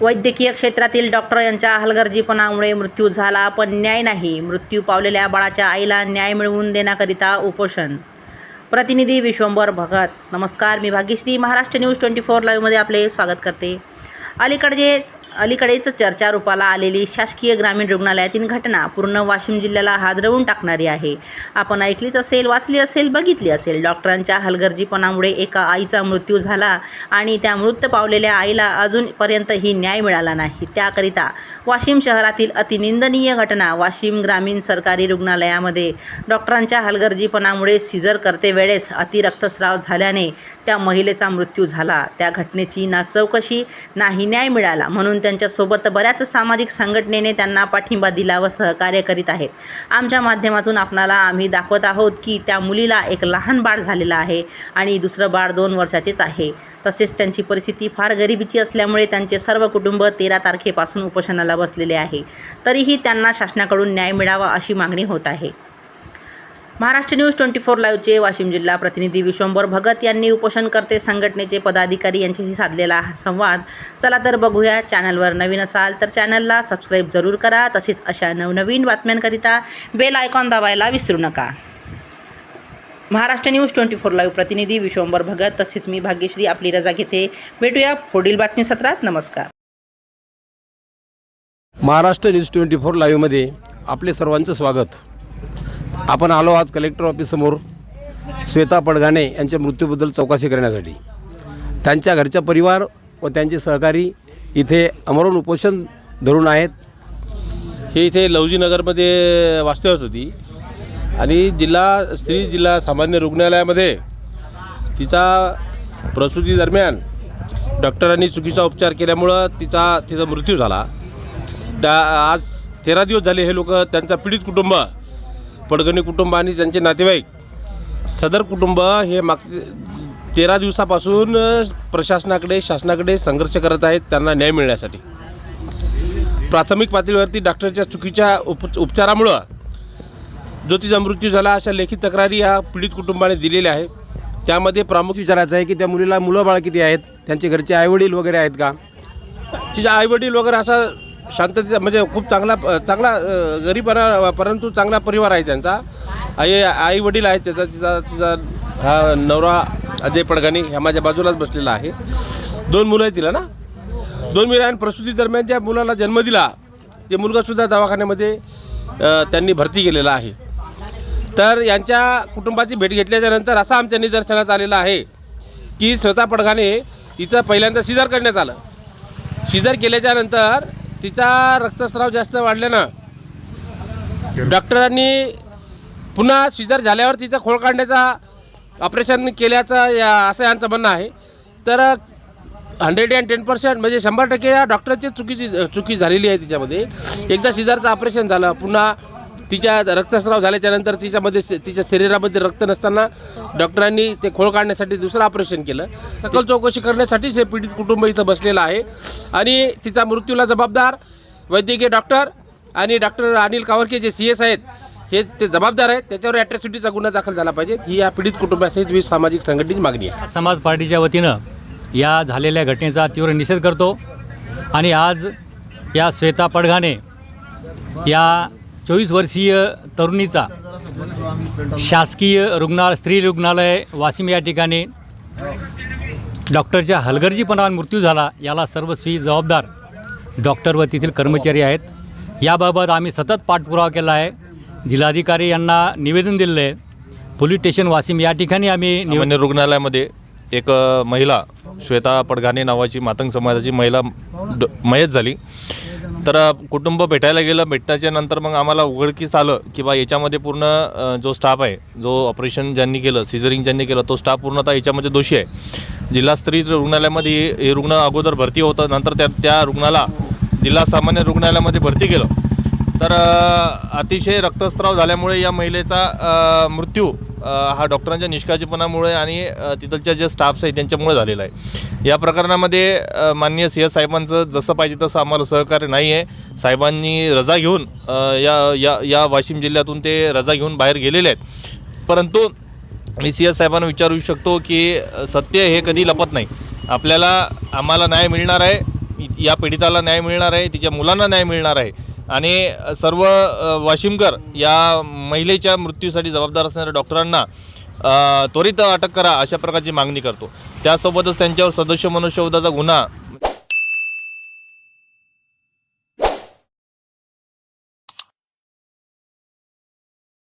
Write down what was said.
वैद्यकीय क्षेत्रातील डॉक्टर यांच्या हलगर्जीपणामुळे मृत्यू झाला पण न्याय नाही. मृत्यू पावलेल्या बाळाच्या आईला न्याय मिळवून देण्याकरिता उपोषण. प्रतिनिधी विश्वंभर भगत. नमस्कार मी Bhagyashree. Maharashtra news twenty four लाईव्हमध्ये आपले स्वागत करते. अलीकडेच अलीकडेच चर्चा रूपाला आलेली शासकीय ग्रामीण रुग्णालयातील घटना पूर्ण वाशिम जिल्ह्याला हादरवून टाकणारी आहे. आपण ऐकलीच असेल वाचली असेल बघितली असेल डॉक्टरांच्या हलगर्जीपणामुळे एका आईचा मृत्यू झाला आणि त्या मृत पावलेल्या आईला अजूनपर्यंतही न्याय मिळाला नाही. त्याकरिता वाशिम शहरातील अतिनिंदनीय घटना वाशिम ग्रामीण सरकारी रुग्णालयामध्ये डॉक्टरांच्या हलगर्जीपणामुळे सिजर करते वेळेस अतिरक्तस्राव झाल्याने त्या महिलेचा मृत्यू झाला. त्या घटनेची ना चौकशी नाही न्याय मिळाला म्हणून त्यांच्यासोबत बऱ्याच सामाजिक संघटनेने त्यांना पाठिंबा दिला व सहकार्य करीत आहेत. आमच्या माध्यमातून आपणाला आम्ही दाखवत आहोत की त्या मुलीला एक लहान बाळ झालेलं आहे आणि दुसरं बाळ दोन वर्षाचेच आहे. तसेच त्यांची परिस्थिती फार गरिबीची असल्यामुळे त्यांचे सर्व कुटुंब तेरा तारखेपासून उपोषणाला बसलेले आहे. तरीही त्यांना शासनाकडून न्याय मिळावा अशी मागणी होत आहे. महाराष्ट्र न्यूज ट्वेंटी फोर लाईव्हचे वाशिम जिल्हा प्रतिनिधी विश्वंभर भगत यांनी उपोषणकर्ते संघटनेचे पदाधिकारी यांच्याशी साधलेला संवाद. चला तर बघूया चॅनलवर नवीन असाल तर चॅनलला सबस्क्राईब जरूर करा. तसेच अशा नवनवीन बातम्यांकरिता बेल आयकॉन दाबायला विसरू नका. Maharashtra news twenty four live प्रतिनिधी विश्वंभर भगत. तसेच मी भाग्यश्री आपली रजा घेते. भेटूया पुढील बातमी सत्रात. नमस्कार. महाराष्ट्र न्यूज ट्वेंटी फोर लाईव्हमध्ये आपले सर्वांचं स्वागत. आपण आलो आज कलेक्टर ऑफिससमोर श्वेता पडगाणे यांच्या मृत्यूबद्दल चौकशी करण्यासाठी. त्यांच्या घरचा परिवार व त्यांचे सहकारी इथे अमरून उपोषण धरून आहेत. हे इथे लवजीनगरमध्ये वास्तव्यात होती. आणि जिल्हा स्त्री जिल्हा सामान्य रुग्णालयामध्ये तिचा प्रसूतीदरम्यान डॉक्टरांनी चुकीचा उपचार केल्यामुळं तिचा तिचा मृत्यू झाला. त्या आज तेरा दिवस झाले हे लोक त्यांचा पीडित कुटुंब पडगणी कुटुंब आणि त्यांचे नातेवाईक. सदर कुटुंब हे माग तेरा दिवसापासून प्रशासनाकडे शासनाकडे संघर्ष करत आहेत त्यांना न्याय मिळण्यासाठी. प्राथमिक पातळीवरती डॉक्टरच्या चुकीच्या उप उपचारामुळं जो तिचा मृत्यू झाला अशा लेखी तक्रारी या पीडित कुटुंबाने दिलेल्या आहे त्यामध्ये प्रामुख्याने विचारायचं आहे की त्या मुलीला मुलं बाळ किती आहेत? त्यांचे घरचे आईवडील वगैरे आहेत का? तिच्या आईवडील वगैरे असा शांततेचा म्हणजे खूप चांगला चांगला अ, परंतु चांगला परिवार आहे त्यांचा. आई आई वडील आहेत त्याचा तिचा तिचा हा नवरा अजय पडगाणी ह्या माझ्या बाजूलाच बसलेला आहे. दोन मुलं आहेत तिला ना? दोन मुलं आणि प्रसूती दरम्यान ज्या मुलाला जन्म दिला ते मुलगासुद्धा दवाखान्यामध्ये त्यांनी भरती केलेला आहे. तर यांच्या कुटुंबाची भेट घेतल्याच्यानंतर असा आमच्या निदर्शनात आलेला आहे की स्वतः पडघाने तिचं पहिल्यांदा सिजर करण्यात आलं. सिजर केल्याच्यानंतर तिचा रक्तस्राव जास्त वाढल्यानं डॉक्टरांनी पुन्हा सिजर झाल्यावर तिचा खोळ काढण्याचा ऑपरेशन केल्याचं या असं यांचं म्हणणं आहे. तर हंड्रेड अँड टेन पर्सेंट म्हणजे शंभर टक्के या डॉक्टरची चुकीची चुकी झालेली आहे तिच्यामध्ये. एकदा सिजरचं ऑपरेशन झालं पुन्हा तिच्या रक्तस्राव झाल्याच्यानंतर तिच्यामध्ये तिच्या शरीरामध्ये रक्त नसताना डॉक्टरांनी ते खोळ काढण्यासाठी दुसरं ऑपरेशन केलं. सकल चौकशी करण्यासाठीच हे पीडित कुटुंब इथं बसलेलं आहे. आणि तिचा मृत्यूला जबाबदार वैद्यकीय डॉक्टर आणि डॉक्टर अनिल कावरके जे सी एस आहेत हे ते जबाबदार आहेत. त्याच्यावर ॲट्रॉसिटीचा गुन्हा दाखल झाला पाहिजे. ही या पीडित कुटुंबासहित वीस सामाजिक संघटनेची मागणी आहे. समाज पार्टीच्या वतीनं या झालेल्या घटनेचा तीव्र निषेध करतो. आणि आज या श्वेता पडघाने या चोवीस वर्षीय तरुणीचा शासकीय रुग्णालय स्त्री रुग्णालय वाशिम या ठिकाणी डॉक्टरच्या हलगर्जीपणावर मृत्यू झाला. याला सर्वस्वी जबाबदार डॉक्टर व तेथील कर्मचारी आहेत. याबाबत आम्ही सतत पाठपुरावा केला आहे. जिल्हाधिकारी यांना निवेदन दिलेलं आहे. पोलीस स्टेशन वाशिम या ठिकाणी आम्ही निव रुग्णालयामध्ये एक महिला श्वेता पडघाणे नावाची मातंग समाजाची महिला ड मयत झाली. तर कुटुंब भेटायला गेलं भेटण्याच्या नंतर मग आम्हाला उघडकीस आलं की बा याच्यामध्ये पूर्ण जो स्टाफ आहे जो ऑपरेशन ज्यांनी केलं सिझरिंग ज्यांनी केलं तो स्टाफ पूर्णतः याच्यामध्ये दोषी आहे. जिल्हा स्त्री रुग्णालयामध्ये हे- रुग्ण अगोदर भरती होतं नंतर त्या त्या रुग्णाला जिल्हा सामान्य रुग्णालयामध्ये भरती केलं. तर अतिशय रक्तस्राव झाल्यामुळे या महिलेचा मृत्यू हा डॉक्टरांच्या निष्काळजीपणामुळे आणि तिथलच्या जे स्टाफ्स आहेत त्यांच्यामुळे झालेला आहे. या प्रकरणामध्ये माननीय सी एस साहेबांचं जसं पाहिजे तसं आम्हाला सहकार्य नाही आहे. साहेबांनी रजा घेऊन या या या वाशिम जिल्ह्यातून ते रजा घेऊन बाहेर गेलेले आहेत. परंतु मी सी एस साहेबांना विचारू शकतो की सत्य हे कधी लपत नाही. आपल्याला आम्हाला न्याय मिळणार आहे इ- या पीडिताला न्याय मिळणार आहे तिच्या मुलांना न्याय मिळणार आहे. आणि सर्व वाशिमकर या महिलेच्या मृत्यूसाठी जबाबदार असणाऱ्या डॉक्टरांना त्वरित अटक करा अशा प्रकारची मागणी करतो. त्यासोबतच त्यांच्यावर सदस्य मनुष्यवधाचा गुन्हा